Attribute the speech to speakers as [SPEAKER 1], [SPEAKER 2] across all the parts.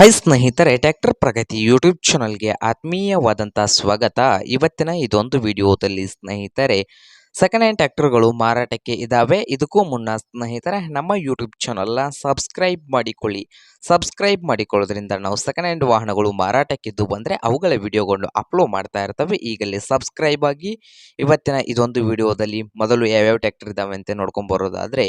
[SPEAKER 1] High ಸ್ನೇಹಿತರೆ tractor Pragati YouTube ಚಾನಲ್ಗೆ ಆತ್ಮೀಯವಾದಂಥ ಸ್ವಾಗತ. ಇವತ್ತಿನ ಇದೊಂದು ವಿಡಿಯೋದಲ್ಲಿ ಸ್ನೇಹಿತರೆ ಸೆಕೆಂಡ್ ಹ್ಯಾಂಡ್ ಟ್ರ್ಯಾಕ್ಟರ್ಗಳು ಮಾರಾಟಕ್ಕೆ ಇದ್ದಾವೆ ಇದಕ್ಕೂ ಮುನ್ನ ಸ್ನೇಹಿತರೆ, ನಮ್ಮ ಯೂಟ್ಯೂಬ್ ಚಾನಲ್ನ ಸಬ್ಸ್ಕ್ರೈಬ್ ಮಾಡಿಕೊಳ್ಳಿ. ಸಬ್ಸ್ಕ್ರೈಬ್ ಮಾಡಿಕೊಳ್ಳೋದ್ರಿಂದ ನಾವು ಸೆಕೆಂಡ್ ಹ್ಯಾಂಡ್ ವಾಹನಗಳು ಮಾರಾಟಕ್ಕಿದ್ದು ಬಂದರೆ ಅವುಗಳ ವಿಡಿಯೋಗಳನ್ನು ಅಪ್ಲೋಡ್ ಮಾಡ್ತಾ ಇರ್ತವೆ. ಈಗಲೇ ಸಬ್ಸ್ಕ್ರೈಬ್ ಆಗಿ. ಇವತ್ತಿನ ಇದೊಂದು ವಿಡಿಯೋದಲ್ಲಿ ಮೊದಲು ಯಾವ್ಯಾವ ಟ್ಯಾಕ್ಟರ್ ಇದ್ದಾವೆ ಅಂತ ನೋಡ್ಕೊಂಡು ಬರೋದಾದರೆ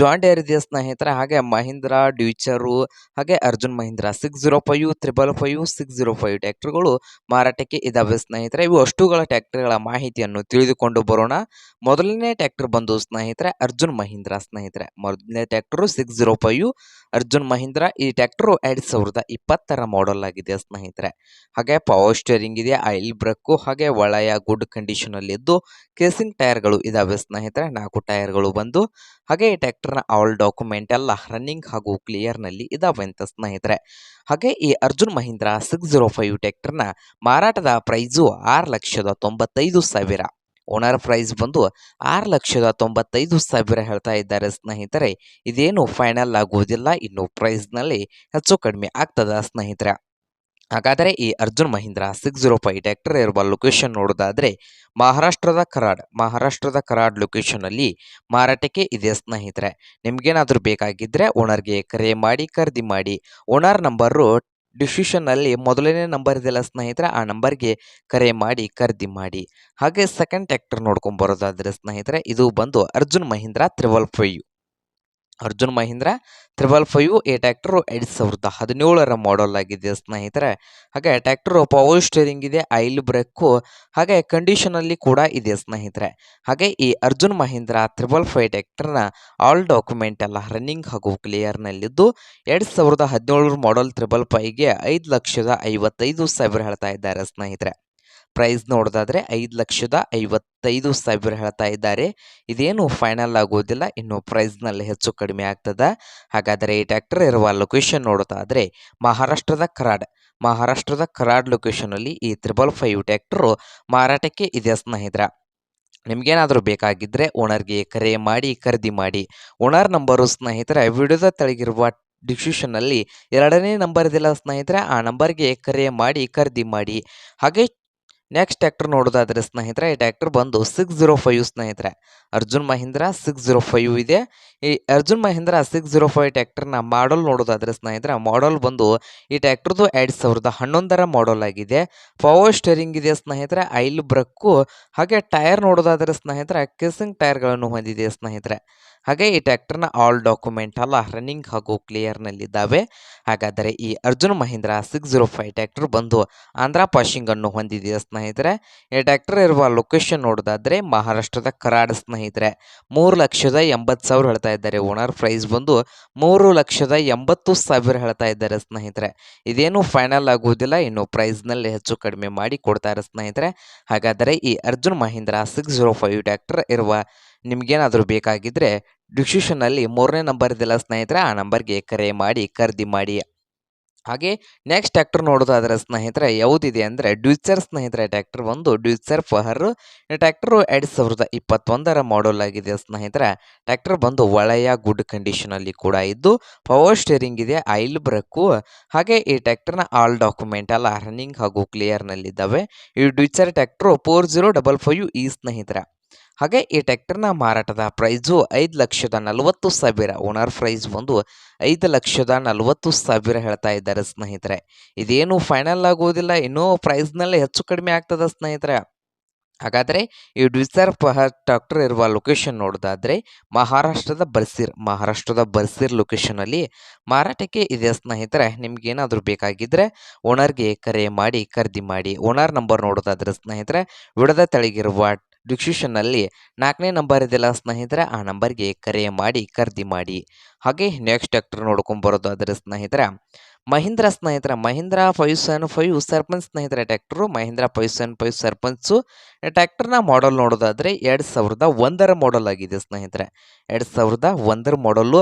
[SPEAKER 1] ಜಾಂಡೇರ್ ಇದೆಯಾ ಸ್ನೇಹಿತರೆ, ಹಾಗೆ ಮಹೀಂದ್ರಾ, ಡ್ಯೂಚರು, ಹಾಗೆ Arjun Mahindra six zero five triple five six zero five ಟ್ಯಾಕ್ಟರ್ಗಳು ಮಾರಾಟಕ್ಕೆ ಇದ್ದಾವೆ ಸ್ನೇಹಿತರೆ. ಇವು ಅಷ್ಟುಗಳ ಟ್ಯಾಕ್ಟರ್ಗಳ ಮಾಹಿತಿಯನ್ನು ತಿಳಿದುಕೊಂಡು ಬರೋಣ. ಮೊದಲನೇ ಟ್ಯಾಕ್ಟರ್ ಬಂದು ಸ್ನೇಹಿತರೆ ಅರ್ಜುನ್ ಮಹೀಂದ್ರ ಸ್ನೇಹಿತರೆ. ಮೊದಲನೇ tractor six zero five Arjun Mahindra ಈ ಟ್ಯಾಕ್ಟರು ಎರಡು ಸಾವಿರದ ಇಪ್ಪತ್ತರ ಮಾಡೆಲ್ ಆಗಿದೆ ಸ್ನೇಹಿತರೆ. ಹಾಗೆ ಪವರ್ ಸ್ಟೇರಿಂಗ್ ಇದೆ ಆಯಿಲ್ ಬ್ರೇಕು ಹಾಗೆ ಒಳೆಯ ಗುಡ್ ಕಂಡೀಷನ್ ಇದ್ದು ಕೇಸಿಂಗ್ ಟೈರ್ಗಳು ಇದಾವೆ ಸ್ನೇಹಿತರೆ. ನಾಲ್ಕು ಟೈರ್ಗಳು ಬಂದು ಹಾಗೆ ಈ ಟ್ಯಾಕ್ಟರ್ನ ಆಲ್ ಡಾಕ್ಯುಮೆಂಟ್ ಎಲ್ಲ ರನ್ನಿಂಗ್ ಹಾಗೂ ಕ್ಲಿಯರ್ನಲ್ಲಿ ಇದಾವೆ ಅಂತ ಸ್ನೇಹಿತರೆ. ಹಾಗೆ ಈ Arjun Mahindra six zero five ಟ್ಯಾಕ್ಟರ್ನ ಮಾರಾಟದ ಪ್ರೈಸು ಆರು ಲಕ್ಷದ ತೊಂಬತ್ತೈದು ಸಾವಿರ. ಓನರ್ ಪ್ರೈಸ್ ಬಂದು ಆರು ಲಕ್ಷದ ತೊಂಬತ್ತೈದು ಸಾವಿರ ಹೇಳ್ತಾ ಇದ್ದಾರೆ ಸ್ನೇಹಿತರೆ. ಇದೇನು ಫೈನಲ್ ಆಗುವುದಿಲ್ಲ, ಇನ್ನು ಪ್ರೈಸ್ನಲ್ಲಿ ಹೆಚ್ಚು ಕಡಿಮೆ ಆಗ್ತದ ಸ್ನೇಹಿತರೆ. ಹಾಗಾದರೆ ಈ Arjun Mahindra six zero five tractor ಇರುವ ಲೊಕೇಶನ್ ನೋಡೋದಾದರೆ ಮಹಾರಾಷ್ಟ್ರದ ಕರಾಡ್ ಮಹಾರಾಷ್ಟ್ರದ ಕರಾಡ್ ಲೊಕೇಶನಲ್ಲಿ ಮಾರಾಟಕ್ಕೆ ಇದೆ ಸ್ನೇಹಿತರೆ. ನಿಮಗೇನಾದರೂ ಬೇಕಾಗಿದ್ದರೆ ಓನರ್ಗೆ ಕರೆ ಮಾಡಿ, ಖರೀದಿ ಮಾಡಿ. ಓನರ್ ನಂಬರು ಡಿಸ್ಕ್ರಿಪ್ಷನ್ನಲ್ಲಿ ಮೊದಲನೇ ನಂಬರ್ ಇದೆಯಲ್ಲ ಸ್ನೇಹಿತರೆ, ಆ ನಂಬರ್ಗೆ ಕರೆ ಮಾಡಿ, ಖರೀದಿ ಮಾಡಿ. ಹಾಗೆ ಸೆಕೆಂಡ್ ಟ್ಯಾಕ್ಟರ್ ನೋಡ್ಕೊಂಬರೋದಾದರೆ ಸ್ನೇಹಿತರೆ, ಇದು ಬಂದು Arjun Mahindra triple five Arjun Mahindra, triple five ಈ ಟ್ಯಾಕ್ಟರ್ ಎರಡು ಸಾವಿರದ ಹದಿನೇಳರ ಮಾಡೆಲ್ ಆಗಿದೆ ಸ್ನೇಹಿತರೆ. ಹಾಗೆ ಟ್ಯಾಕ್ಟರ್ ಪವರ್ ಸ್ಟೇರಿಂಗ್ ಇದೆ ಆಯಿಲ್ ಬ್ರೇಕು ಹಾಗೆ ಕಂಡೀಷನಲ್ಲಿ ಕೂಡ ಇದೆ ಸ್ನೇಹಿತರೆ. ಹಾಗೆ ಈ ಅರ್ಜುನ್ ಮಹೀಂದ್ರ ತ್ರಿಬಲ್ ಫೈವ್ ಟ್ಯಾಕ್ಟರ್ನ ಆಲ್ ಡಾಕ್ಯುಮೆಂಟ್ ಎಲ್ಲ ರನ್ನಿಂಗ್ ಹಾಗೂ ಕ್ಲಿಯರ್ನಲ್ಲಿದ್ದು ಎರಡು ಸಾವಿರದ ಹದಿನೇಳರ ಮಾಡೆಲ್ ತ್ರಿಬಲ್ ಫೈವ್ಗೆ ಐದು ಲಕ್ಷದ ಐವತ್ತೈದು ಸಾವಿರ ಹೇಳ್ತಾ ಇದ್ದಾರೆ ಸ್ನೇಹಿತರೆ. ಪ್ರೈಸ್ ನೋಡೋದಾದ್ರೆ ಐದು ಲಕ್ಷದ ಐವತ್ತೈದು ಸಾವಿರ ಹೇಳ್ತಾ ಇದ್ದಾರೆ. ಇದೇನು ಫೈನಲ್ ಆಗೋದಿಲ್ಲ, ಇನ್ನು ಪ್ರೈಸ್ನಲ್ಲಿ ಹೆಚ್ಚು ಕಡಿಮೆ ಆಗ್ತದೆ. ಹಾಗಾದರೆ ಈ ಟ್ಯಾಕ್ಟರ್ ಇರುವ ಲೊಕೇಶನ್ ನೋಡೋದಾದರೆ ಮಹಾರಾಷ್ಟ್ರದ ಕರಾಡ್. ಮಹಾರಾಷ್ಟ್ರದ ಕರಾಡ್ ಲೊಕೇಶನಲ್ಲಿ ಈ ತ್ರಿಬಲ್ ಫೈವ್ ಟ್ಯಾಕ್ಟರು ಮಾರಾಟಕ್ಕೆ ಇದೆ ಸ್ನೇಹಿತರ. ನಿಮಗೇನಾದರೂ ಬೇಕಾಗಿದ್ದರೆ ಓನರ್ಗೆ ಕರೆ ಮಾಡಿ, ಖರೀದಿ ಮಾಡಿ. ಓನರ್ ನಂಬರು ಸ್ನೇಹಿತರೆ, ವಿಡಿಯೋದ ತಳಗಿರುವ ಡಿಸ್ಕ್ರಿಪ್ಷನ್ನಲ್ಲಿ ಎರಡನೇ ನಂಬರ್ ಇದೆಲ್ಲ ಸ್ನೇಹಿತರೆ, ಆ ನಂಬರ್ಗೆ ಕರೆ ಮಾಡಿ, ಖರೀದಿ ಮಾಡಿ. ಹಾಗೆ ನೆಕ್ಸ್ಟ್ ಟ್ಯಾಕ್ಟರ್ ನೋಡೋದಾದರೆ ಸ್ನೇಹಿತರೆ, ಈ ಟ್ಯಾಕ್ಟರ್ ಬಂದು ಸಿಕ್ಸ್ ಜೀರೋ ಫೈವ್ ಸ್ನೇಹಿತರೆ. Arjun Mahindra six zero five ಇದೆ. ಈ Arjun Mahindra six zero five ಟ್ಯಾಕ್ಟರ್ನ model ನೋಡೋದಾದರೆ ಸ್ನೇಹಿತರೆ ಮಾಡಲ್ ಬಂದು ಈ ಟ್ಯಾಕ್ಟರ್ದು ಎರಡು ಸಾವಿರದ ಹನ್ನೊಂದರ ಮಾಡಲ್ ಆಗಿದೆ. ಪವರ್ ಸ್ಟೇರಿಂಗ್ ಇದೆ ಸ್ನೇಹಿತರೆ, ಐಲ್ ಬ್ರಕ್ಕು, ಹಾಗೆ ಟೈರ್ ನೋಡೋದಾದರೆ ಸ್ನೇಹಿತರೆ ಕಿಸಿಂಗ್ ಟೈರ್ಗಳನ್ನು ಹೊಂದಿದೆ ಸ್ನೇಹಿತರೆ. ಹಾಗೆ ಈ ಟ್ರ್ಯಾಕ್ಟರ್ನ ಆಲ್ ಡಾಕ್ಯುಮೆಂಟ್ ಎಲ್ಲ ರನ್ನಿಂಗ್ ಹಾಗೂ ಕ್ಲಿಯರ್ನಲ್ಲಿದ್ದಾವೆ ಹಾಗಾದರೆ ಈ Arjun Mahindra six zero five tractor ಬಂದು ಆಂಧ್ರ ಪಾಶಿಂಗ್ ಅನ್ನು ಹೊಂದಿದೆ ಸ್ನೇಹಿತರೆ? ಈ ಟ್ಯಾಕ್ಟರ್ ಇರುವ ಲೊಕೇಶನ್ ನೋಡೋದಾದರೆ ಮಹಾರಾಷ್ಟ್ರದ ಕರಾಡ್ ಸ್ನೇಹಿತರೆ. ಮೂರು ಲಕ್ಷದ ಎಂಬತ್ತು ಸಾವಿರ ಹೇಳ್ತಾ ಇದ್ದಾರೆ. ಓನರ್ ಪ್ರೈಸ್ ಬಂದು ಮೂರು ಲಕ್ಷದ ಎಂಬತ್ತು ಸಾವಿರ ಹೇಳ್ತಾ ಇದ್ದಾರೆ ಸ್ನೇಹಿತರೆ. ಇದೇನು ಫೈನಲ್ ಆಗುವುದಿಲ್ಲ, ಇನ್ನು ಪ್ರೈಸ್ನಲ್ಲಿ ಹೆಚ್ಚು ಕಡಿಮೆ ಮಾಡಿ ಕೊಡ್ತಾರೆ ಸ್ನೇಹಿತರೆ. ಹಾಗಾದರೆ ಈ Arjun Mahindra six zero five tractor ಇರುವ ನಿಮ್ಗೇನಾದರೂ ಬೇಕಾಗಿದ್ದರೆ ಡಿಸ್ಕ್ರಿಪ್ಷನ್ನಲ್ಲಿ ಮೂರನೇ ನಂಬರ್ ಇದೆಲ್ಲ ಸ್ನೇಹಿತರೆ, ಆ ನಂಬರ್ಗೆ ಕರೆ ಮಾಡಿ, ಖರೀದಿ ಮಾಡಿ. ಹಾಗೆ ನೆಕ್ಸ್ಟ್ ಟ್ಯಾಕ್ಟರ್ ನೋಡೋದಾದ್ರೆ ಸ್ನೇಹಿತರೆ, ಯಾವುದಿದೆ ಅಂದರೆ ಡ್ಯೂಚರ್ ಸ್ನೇಹಿತರೆ ಟ್ಯಾಕ್ಟರ್ ಒಂದು ಡ್ಯೂಚರ್ ಫಹರ್ ಈ ಟ್ರ್ಯಾಕ್ಟರು ಎರಡು ಸಾವಿರದ ಇಪ್ಪತ್ತೊಂದರ ಮಾಡೆಲ್ ಆಗಿದೆ ಸ್ನೇಹಿತರೆ. ಟ್ಯಾಕ್ಟರ್ ಬಂದು ಒಳ್ಳೆಯ ಗುಡ್ ಕಂಡೀಷನಲ್ಲಿ ಕೂಡ ಇದ್ದು ಪವರ್ ಸ್ಟೇರಿಂಗ್ ಇದೆ ಆಯಿಲ್ ಬ್ರಕ್ಕು ಹಾಗೆ ಈ ಟ್ಯಾಕ್ಟರ್ನ ಆಲ್ ಡಾಕ್ಯುಮೆಂಟ್ ಎಲ್ಲ ರನ್ನಿಂಗ್ ಹಾಗೂ ಕ್ಲಿಯರ್ನಲ್ಲಿದ್ದಾವೆ ಈ ಡ್ಯೂಚರ್ tractor four zero double five ಈ ಸ್ನೇಹಿತರೆ. ಹಾಗೆ ಈ ಟ್ಯಾಕ್ಟರ್ನ ಮಾರಾಟದ ಪ್ರೈಸು ಐದು ಲಕ್ಷದ ನಲವತ್ತು ಸಾವಿರ, ಓನರ್ ಪ್ರೈಸ್ ಬಂದು ಐದು ಲಕ್ಷದ ನಲವತ್ತು ಸಾವಿರ ಹೇಳ್ತಾ ಇದ್ದಾರೆ ಸ್ನೇಹಿತರೆ. ಇದೇನು ಫೈನಲ್ ಆಗುವುದಿಲ್ಲ ಇನ್ನೂ ಪ್ರೈಸ್ನಲ್ಲಿ ಹೆಚ್ಚು ಕಡಿಮೆ ಆಗ್ತದೆ ಸ್ನೇಹಿತರೆ. ಹಾಗಾದರೆ ಈ ಡ್ವಿಸರ್ ಪಹರ್ ಟ್ರಾಕ್ಟರ್ ಇರುವ ಲೊಕೇಶನ್ ನೋಡೋದಾದರೆ ಮಹಾರಾಷ್ಟ್ರದ ಬರ್ಸಿರ್ ಮಹಾರಾಷ್ಟ್ರದ ಬರ್ಸಿರ್ ಲೊಕೇಶನಲ್ಲಿ ಮಾರಾಟಕ್ಕೆ ಇದೆ ಸ್ನೇಹಿತರೆ. ನಿಮಗೇನಾದರೂ ಬೇಕಾಗಿದ್ದರೆ ಓನರ್ಗೆ ಕರೆ ಮಾಡಿ, ಖರೀದಿ ಮಾಡಿ, ಓನರ್ ನಂಬರ್ ನೋಡೋದಾದರೆ ಸ್ನೇಹಿತರೆ, ವಿಡದ ತೆಳಗಿರುವ ಡಿಸ್ಕ್ರಿಪ್ಷನ್ನಲ್ಲಿ ನಾಲ್ಕನೇ ನಂಬರ್ ಇದೆಯಲ್ಲ ಸ್ನೇಹಿತರೆ, ಆ ನಂಬರ್ಗೆ ಕರೆ ಮಾಡಿ, ಖರೀದಿ ಮಾಡಿ. ಹಾಗೆ ನೆಕ್ಸ್ಟ್ ಟ್ಯಾಕ್ಟರ್ ನೋಡ್ಕೊಂಡು ಅದರ ಸ್ನೇಹಿತರೆ, ಮಹೀಂದ್ರ ಸ್ನೇಹಿತರ, Mahindra five seven five Sarpanch ಸ್ನೇಹಿತರೆ, tractor Mahindra five seven five Sarpanch ಟ್ಯಾಕ್ಟರ್ನ model ನೋಡೋದಾದರೆ ಎರಡು ಸಾವಿರದ ಒಂದರ ಮಾಡಲ್ ಆಗಿದೆ ಸ್ನೇಹಿತರೆ. ಎರಡು ಸಾವಿರದ ಒಂದರ ಮಾಡಲ್ಲು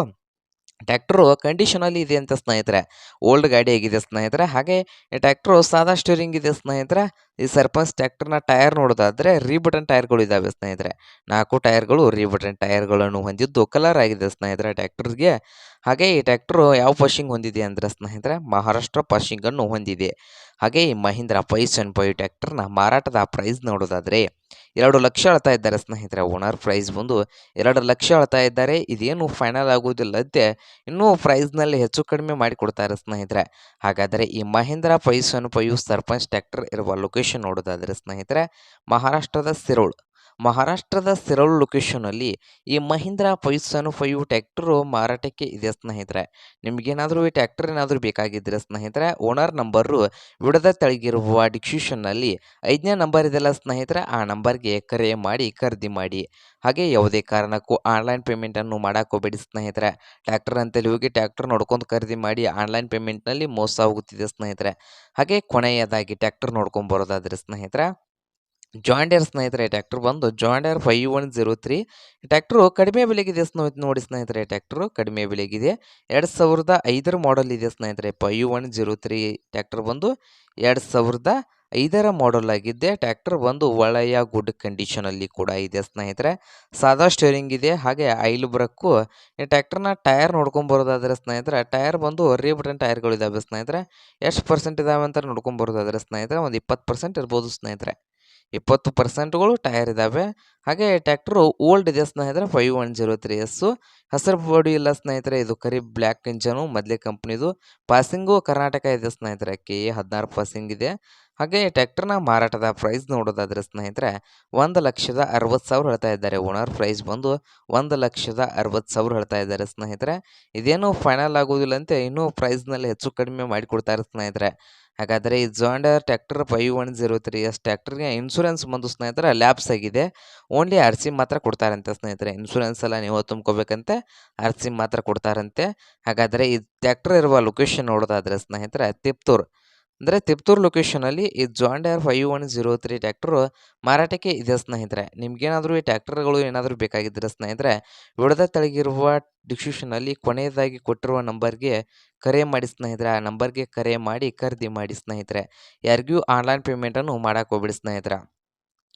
[SPEAKER 1] ಟ್ಯಾಕ್ಟ್ರು ಕಂಡೀಷನಲ್ಲಿ ಇದೆ ಅಂತ ಸ್ನೇಹಿತರೆ. ಓಲ್ಡ್ ಗಾಡಿ ಆಗಿದೆ ಸ್ನೇಹಿತರೆ. ಹಾಗೆ ಟ್ಯಾಕ್ಟ್ರು ಸಾದಾ ಸ್ಟೀರಿಂಗ್ ಇದೆ ಸ್ನೇಹಿತರೆ. ಈ ಸರ್ಪಂಚ್ ಟ್ರ್ಯಾಕ್ಟರ್ನ ಟೈರ್ ನೋಡೋದಾದರೆ ರೀಬಟನ್ ಟೈರ್ಗಳು ಇದ್ದಾವೆ ಸ್ನೇಹಿತರೆ. ನಾಲ್ಕು ಟೈರ್ಗಳು ರೀಬಟನ್ ಟೈರ್ಗಳನ್ನು ಹೊಂದಿದ್ದು ಕಲರ್ ಆಗಿದೆ ಸ್ನೇಹಿತರೆ ಟ್ರ್ಯಾಕ್ಟರ್ಗೆ. ಹಾಗೆ ಈ ಟ್ರ್ಯಾಕ್ಟರ್ ಯಾವ ಪಾಶಿಂಗ್ ಹೊಂದಿದೆ ಅಂದರೆ ಸ್ನೇಹಿತರೆ ಮಹಾರಾಷ್ಟ್ರ ಪಾಶಿಂಗನ್ನು ಹೊಂದಿದೆ. ಹಾಗೆ ಈ ಮಹೀಂದ್ರ ಸೆವೆನ್ ಫೈವ್ ಟ್ಯಾಕ್ಟರ್ನ ಮಾರಾಟದ ಪ್ರೈಸ್ ನೋಡೋದಾದರೆ ಎರಡು ಲಕ್ಷ ಅಳ್ತಾ ಇದ್ದಾರೆ ಸ್ನೇಹಿತರೆ. ಓನರ್ ಪ್ರೈಸ್ ಬಂದು ಎರಡು ಲಕ್ಷ ಅಳ್ತಾ ಇದ್ದಾರೆ. ಇದೇನು ಫೈನಲ್ ಆಗುವುದಿಲ್ಲದೆ ಇನ್ನೂ ಪ್ರೈಸ್ನಲ್ಲಿ ಹೆಚ್ಚು ಕಡಿಮೆ ಮಾಡಿಕೊಡ್ತಾರೆ ಸ್ನೇಹಿತರೆ. ಹಾಗಾದರೆ ಈ Mahindra seven five Sarpanch tractor ಇರುವ ಲೊಕೇಶನ್ ನೋಡೋದಾದರೆ ಸ್ನೇಹಿತರೆ ಮಹಾರಾಷ್ಟ್ರದ ಸಿರೋಳ್. ಮಹಾರಾಷ್ಟ್ರದ ಸಿರಳು ಲೊಕೇಶನಲ್ಲಿ ಈ ಮಹೀಂದ್ರ ಸೆವೆನ್ ಫೈವ್ ಟ್ಯಾಕ್ಟ್ರು ಮಾರಾಟಕ್ಕೆ ಇದೆ ಸ್ನೇಹಿತರೆ. ನಿಮಗೇನಾದರೂ ಈ ಟ್ಯಾಕ್ಟರ್ ಏನಾದರೂ ಬೇಕಾಗಿದ್ದರೆ ಸ್ನೇಹಿತರೆ, ಓನರ್ ನಂಬರು ವಿಡದ ತೆಳಗಿರುವ ಡಿಕ್ಷಿಷನ್ನಲ್ಲಿ ಐದನೇ ನಂಬರ್ ಇದೆಲ್ಲ ಸ್ನೇಹಿತರೆ, ಆ ನಂಬರ್ಗೆ ಕರೆ ಮಾಡಿ, ಖರೀದಿ ಮಾಡಿ. ಹಾಗೆ ಯಾವುದೇ ಕಾರಣಕ್ಕೂ ಆನ್ಲೈನ್ ಪೇಮೆಂಟನ್ನು ಮಾಡೋಕೆ ಹೋಗಬೇಡಿ ಸ್ನೇಹಿತರೆ. ಟ್ಯಾಕ್ಟರ್ ಅಂತೇಳಿ ಹೋಗಿ ಟ್ಯಾಕ್ಟರ್ ನೋಡ್ಕೊಂಡು ಖರೀದಿ ಮಾಡಿ ಆನ್ಲೈನ್ ಪೇಮೆಂಟ್ನಲ್ಲಿ ಮೋಸ ಹೋಗುತ್ತಿದೆ ಸ್ನೇಹಿತರೆ. ಹಾಗೆ ಕೊನೆಯದಾಗಿ ಟ್ಯಾಕ್ಟರ್ ನೋಡ್ಕೊಂಡು ಬರೋದಾದರೆ ಸ್ನೇಹಿತರೆ ಜಾಂಡಿಯರ್ ಸ್ನೇಹಿತರೆ, ಟ್ಯಾಕ್ಟರ್ ಬಂದು John Deere five one zero three tractor ಕಡಿಮೆ ಬೆಲೆಗಿದೆ ಸ್ನೇಹಿತ, ನೋಡಿ ಸ್ನೇಹಿತರೆ, ಟ್ಯಾಕ್ಟ್ರು ಕಡಿಮೆ ಬೆಲೆಗಿದೆ. ಎರಡು ಸಾವಿರದ ಐದರ ಮಾಡೆಲ್ ಇದೆ ಸ್ನೇಹಿತರೆ five one zero three tractor ಬಂದು ಎರಡು ಸಾವಿರದ ಐದರ ಮಾಡೆಲ್ ಆಗಿದೆ. ಟ್ಯಾಕ್ಟರ್ ಬಂದು ಒಳ್ಳೆಯ ಗುಡ್ ಕಂಡೀಷನಲ್ಲಿ ಕೂಡ ಇದೆ ಸ್ನೇಹಿತರೆ. ಸಾದಾ ಸ್ಟೇರಿಂಗ್ ಇದೆ, ಹಾಗೆ ಐಲ್ ಬ್ರಕ್ಕು ಈ ಟ್ಯಾಕ್ಟರ್ನ ಟೈರ್ ನೋಡ್ಕೊಂಬರೋದಾದರೆ ಸ್ನೇಹಿತರೆ, ಟೈರ್ ಬಂದು ರೀ ಬಟನ್ ಟೈರ್ಗಳು ಇದ್ದಾವೆ ಸ್ನೇಹಿತರೆ. ಎಷ್ಟು ಪರ್ಸೆಂಟ್ ಇದಾವೆ ಅಂತ ನೋಡ್ಕೊಂಬರೋದಾದರೆ ಸ್ನೇಹಿತರೆ, ಒಂದು ಇಪ್ಪತ್ತು ಪರ್ಸೆಂಟ್ ಇರ್ಬೋದು ಸ್ನೇಹಿತರೆ. ಇಪ್ಪತ್ತು ಪರ್ಸೆಂಟ್ಗಳು ಟೈರ್ ಇದ್ದಾವೆ ಹಾಗೆ ಟ್ಯಾಕ್ಟ್ರು ಓಲ್ಡ್ ಇದೆ ಸ್ನೇಹಿತರೆ, five one zero three S ಹಸಿರು ಬಾಡಿ ಇಲ್ಲ ಸ್ನೇಹಿತರೆ, ಇದು ಕರಿ ಬ್ಲ್ಯಾಕ್ ಇಂಜನು, ಮೊದಲೇ ಕಂಪ್ನಿದು. ಪಾಸಿಂಗು ಕರ್ನಾಟಕ ಇದೆ ಸ್ನೇಹಿತರೆ, ಕೆ ಎ ಹದಿನಾರು ಪಾಸಿಂಗ್ ಇದೆ. ಹಾಗೆ ಟ್ಯಾಕ್ಟರ್ನ ಮಾರಾಟದ ಪ್ರೈಸ್ ನೋಡೋದಾದರೆ ಸ್ನೇಹಿತರೆ, ಒಂದು ಲಕ್ಷದ ಅರವತ್ತು ಸಾವಿರ ಹೇಳ್ತಾ ಇದ್ದಾರೆ. ಓನರ್ ಪ್ರೈಸ್ ಬಂದು ಒಂದು ಲಕ್ಷದ ಅರವತ್ತು ಸಾವಿರ ಹೇಳ್ತಾ ಇದ್ದಾರೆ ಸ್ನೇಹಿತರೆ. ಇದೇನು ಫೈನಲ್ ಆಗೋದಿಲ್ಲ ಆಗೋದಿಲ್ಲಂತೆ ಇನ್ನೂ ಪ್ರೈಸ್ನಲ್ಲಿ ಹೆಚ್ಚು ಕಡಿಮೆ ಮಾಡಿಕೊಡ್ತಾರೆ ಸ್ನೇಹಿತರೆ. ಹಾಗಾದರೆ ಈ John Deere tractor five one zero three S ಟ್ಯಾಕ್ಟರ್ಗೆ insurance ಬಂದು ಸ್ನೇಹಿತರೆ ಲ್ಯಾಬ್ಸ್ ಆಗಿದೆ. ಓನ್ಲಿ ಆರ್ ಸಿ ಮಾತ್ರ ಕೊಡ್ತಾರಂತೆ ಸ್ನೇಹಿತರೆ. ಇನ್ಶೂರೆನ್ಸ್ ಎಲ್ಲ ನೀವು ತುಂಬ್ಕೋಬೇಕಂತೆ ಆರ್ ಸಿ ಮಾತ್ರ ಕೊಡ್ತಾರಂತೆ. ಹಾಗಾದರೆ ಈ ಟ್ಯಾಕ್ಟರ್ ಇರುವ ಲೊಕೇಶನ್ ನೋಡೋದಾದರೆ ಸ್ನೇಹಿತರೆ, ತಿಪ್ತೂರು. ಅಂದರೆ ತಿಪ್ತೂರು ಲೊಕೇಶನಲ್ಲಿ ಈ John Deere five one zero three tractor ಮಾರಾಟಕ್ಕೆ ಇದೆ ಸ್ನೇಹಿತರೆ. ನಿಮಗೇನಾದರೂ ಈ ಟ್ಯಾಕ್ಟರ್ಗಳು ಏನಾದರೂ ಬೇಕಾಗಿದ್ದರೆ ಸ್ನೇಹಿತರೆ, ವಿಡದ ತಳಗಿರುವ ಡಿಸ್ಕ್ರಿಪ್ಷನಲ್ಲಿ ಕೊನೆಯದಾಗಿ ಕೊಟ್ಟಿರುವ ನಂಬರ್ಗೆ ಕರೆ ಮಾಡಿ ಸ್ನೇಹಿತರೆ. ಆ ನಂಬರ್ಗೆ ಕರೆ ಮಾಡಿ, ಖರೀದಿ ಮಾಡಿ ಸ್ನೇಹಿತರೆ. ಯಾರಿಗೂ ಆನ್ಲೈನ್ ಪೇಮೆಂಟನ್ನು ಮಾಡೋಕೆ ಹೋಗ್ಬಿಡಿ ಸ್ನೇಹಿತರೆ.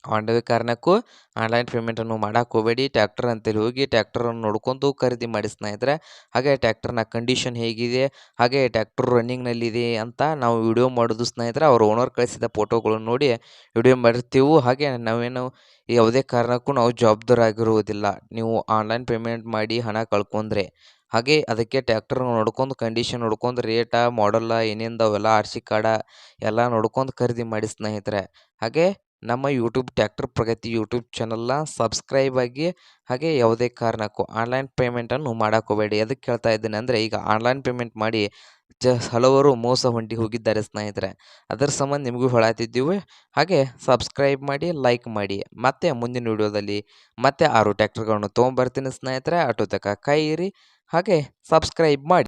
[SPEAKER 1] ಒಂದೇ ಕಾರಣಕ್ಕೂ ಆನ್ಲೈನ್ ಪೇಮೆಂಟನ್ನು ಮಾಡೋಕೆ ಹೋಗಬೇಡಿ ಟ್ಯಾಕ್ಟರ್ ಅಂತೇಳಿ ಹೋಗಿ ಟ್ಯಾಕ್ಟರನ್ನು ನೋಡ್ಕೊಂಡು ಖರೀದಿ ಮಾಡಿ ಸ್ನೇಹಿತರೆ. ಹಾಗೆ ಟ್ಯಾಕ್ಟರ್ನ ಕಂಡೀಷನ್ ಹೇಗಿದೆ? ಹಾಗೆ ಟ್ಯಾಕ್ಟರ್ ರನ್ನಿಂಗ್ನಲ್ಲಿದೆ ಅಂತ ನಾವು ವಿಡಿಯೋ ಮಾಡೋದು ಸ್ನೇಹಿತರೆ, ಅವ್ರ ಓನರ್ ಕಳಿಸಿದ ಫೋಟೋಗಳನ್ನು ನೋಡಿ ವಿಡಿಯೋ ಮಾಡಿರ್ತೀವಿ. ಹಾಗೆ ನಾವೇನು ಯಾವುದೇ ಕಾರಣಕ್ಕೂ ನಾವು ಜವಾಬ್ದಾರಾಗಿರುವುದಿಲ್ಲ ನೀವು ಆನ್ಲೈನ್ ಪೇಮೆಂಟ್ ಮಾಡಿ ಹಣ ಕಳ್ಕೊಂಡ್ರೆ. ಹಾಗೆ ಅದಕ್ಕೆ ಟ್ಯಾಕ್ಟರ್ ನೋಡ್ಕೊಂಡು ಕಂಡೀಷನ್ ನೋಡ್ಕೊಂಡು ರೇಟ, ಮಾಡಲ್ಲ, ಏನೇನು ಅವೆಲ್ಲ ಆರ್ ಸಿ ಕಾರ್ಡ ಎಲ್ಲ ನೋಡ್ಕೊಂಡು ಖರೀದಿ ಮಾಡಿ ಸ್ನೇಹಿತರೆ. ಹಾಗೆ ನಮ್ಮ ಯೂಟ್ಯೂಬ್ ಟ್ಯಾಕ್ಟರ್ ಪ್ರಗತಿ ಯೂಟ್ಯೂಬ್ ಚಾನಲ್ನ ಸಬ್ಸ್ಕ್ರೈಬ್ ಆಗಿ, ಹಾಗೆ ಯಾವುದೇ ಕಾರಣಕ್ಕೂ ಆನ್ಲೈನ್ ಪೇಮೆಂಟನ್ನು ಮಾಡೋಕೋಬೇಡಿ ಅದಕ್ಕೆ ಹೇಳ್ತಾ ಇದ್ದೇನೆ ಅಂದರೆ, ಈಗ ಆನ್ಲೈನ್ ಪೇಮೆಂಟ್ ಮಾಡಿ ಜ ಹಲವರು ಮೋಸ ಹೊಂಟಿ ಹೋಗಿದ್ದಾರೆ ಸ್ನೇಹಿತರೆ. ಅದರ ಸಂಬಂಧ ನಿಮಗೂ ಹೇಳತ್ತಿದ್ದೀವಿ ಹಾಗೆ ಸಬ್ಸ್ಕ್ರೈಬ್ ಮಾಡಿ ಲೈಕ್ ಮಾಡಿ. ಮತ್ತೆ ಮುಂದಿನ ವಿಡಿಯೋದಲ್ಲಿ ಮತ್ತೆ ಆರು ಟ್ಯಾಕ್ಟರ್ಗಳನ್ನು ತೊಗೊಂಬರ್ತೀನಿ ಸ್ನೇಹಿತರೆ. ಆಟೋ ತಕ ಕೈ ಇರಿ. ಹಾಗೆ ಸಬ್ಸ್ಕ್ರೈಬ್ ಮಾಡಿ.